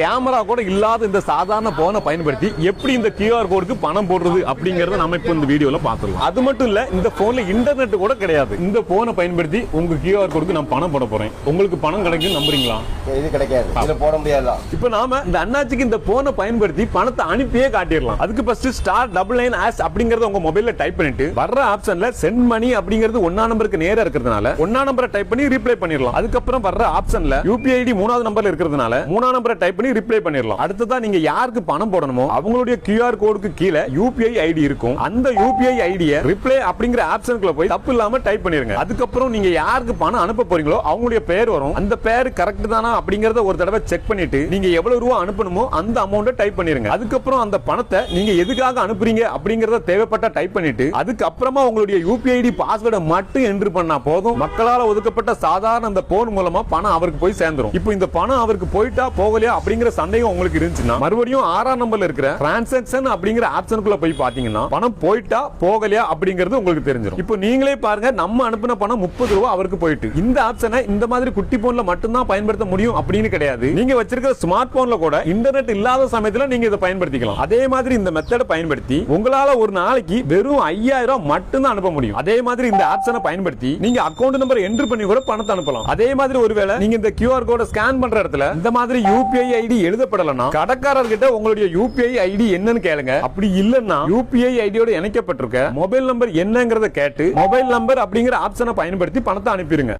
Camera கூட இல்லாத இந்த சாதாரண போனை பயன்படுத்தி எப்படி இந்த கியூஆர் கோடுக்கு பணம் போடுறது அப்படிங்கறத நம்ம இப்போ இந்த வீடியோல பார்த்துடலாம் அது மட்டும் இல்ல இந்த போன்ல இன்டர்நெட் கூட கிடையாது. இந்த போனை பயன்படுத்தி உங்க கியூஆர் கோடுக்கு நான் பணம் போட போறேன். உங்களுக்கு பணம் கிடைக்கும் நம்புறீங்களா? இது கிடைக்காது. இதுல போட முடியாதுதான். இப்போ நாம இந்த அண்ணாச்சிக்கு இந்த போனை பயன்படுத்தி பணத்தை அனுப்பியே காட்டிடலாம். அதுக்கு first star double nine hash அப்படிங்கறத உங்க மொபைல்ல டைப் பண்ணிட்டு வர்ற ஆப்ஷன்ல சென்ட் மணி அப்படிங்கிறது ஒன்னா நம்பருக்கு நேரா இருக்கிறதுனால ஒன்னா நம்பரை டைப் பண்ணி ரீப்ளை பண்ணிடலாம். அதுக்கப்புறம் வர்ற ஆப்ஷன்ல யூபிஐ ஐடி மூணாவது நம்பர்ல இருக்கிறதுனால மூணா நம்பரை டைப் பண்ணி ரிப்ளை பண்ணிடலாம் அடுத்ததா நீங்க யாருக்கு பணம் போடணுமோ அவங்களுடைய கியூஆர் கோடுக்கு கீழே யூபிஐ ஐடி இருக்கும். அந்த யூபிஐ ஐடியை ரிப்ளை அப்படிங்கிற ஆப்ஷனுக்குள்ள போய் தப்பு இல்லாம டைப் பண்ணிருங்க. அதுக்கப்புறம் நீங்க யாருக்கு பணம் அனுப்ப போறீங்களோ அவங்களுடைய பேர் வரும். அந்த பேர் கரெக்ட் தானா அப்படிங்கறத ஒரு தடவை செக் பண்ணிட்டு நீங்க எவ்வளவு ரூபா அனுப்பணுமோ அந்த அமௌண்ட்டை டைப் பண்ணிருங்க. அதுக்கப்புறம் அந்த பணத்தை நீங்க எதுக்காக அனுப்புறீங்க அப்படிங்கறத தேவைப்பட்ட டைப் பண்ணிட்டு அதுக்கப்புறமா உங்களுடைய யூபிஐ ஐடி பாஸ்வேர்டை மட்டும் என்ட்ரு பண்ணா போதும். மக்களால் ஒதுக்கப்பட்ட சாதாரண அந்த போன் மூலமா பணம் அவருக்கு போய் சேர்ந்துரும். இப்போ இந்த பணம் அவருக்கு போயிட்டா போகலையா அப்படி அப்படிங்கிற சந்தேகம் உங்களுக்கு இருந்துச்சுன்னா மறுபடியும் ஆறாம் நம்பர்ல இருக்கிற டிரான்சாக்சன் அப்படிங்கிற ஆப்ஷனுக்குள்ள போய் பாத்தீங்கன்னா பணம் போயிட்டா போகலையா அப்படிங்கிறது உங்களுக்கு தெரிஞ்சிடும் இப்போ நீங்களே பாருங்க நம்ம அனுப்பின பணம் முப்பது ரூபா அவருக்கு போயிட்டு. இந்த ஆப்ஷனை இந்த மாதிரி குட்டி போன்ல மட்டும்தான் பயன்படுத்த முடியும் அப்படின்னு கிடையாது. நீங்க வச்சிருக்கிற ஸ்மார்ட் போன்ல கூட இன்டர்நெட் இல்லாத சமயத்துல நீங்க இதை பயன்படுத்திக்கலாம். அதே மாதிரி இந்த மெத்தடை பயன்படுத்தி உங்களால ஒரு நாளைக்கு வெறும் ஐயாயிரம் மட்டும்தான் அனுப்ப முடியும். அதே மாதிரி இந்த ஆப்ஷனை பயன்படுத்தி நீங்க அக்கௌண்ட் நம்பர் என்ட்ரு பண்ணி கூட பணத்தை அனுப்பலாம். அதே மாதிரி ஒருவேளை நீங்க இந்த கியூஆர் கோட ஸ்கேன் பண்ற இடத்துல இந்த மாதிரி யூபிஐ ஐடி எழுதப்படலனா கடைக்காரர்கிட்ட உங்களுடைய யூபிஐ ஐடி என்னன்னு கேளுங்க. அப்படி இல்லன்னா யூபிஐ ஐடியோட இணைக்கப்பட்டிருக்க மொபைல் நம்பர் என்னங்கறத கேட்டு மொபைல் நம்பர் அப்படிங்கிற ஆப்ஷனை பயன்படுத்தி பணத்தை அனுப்பிடுங்க.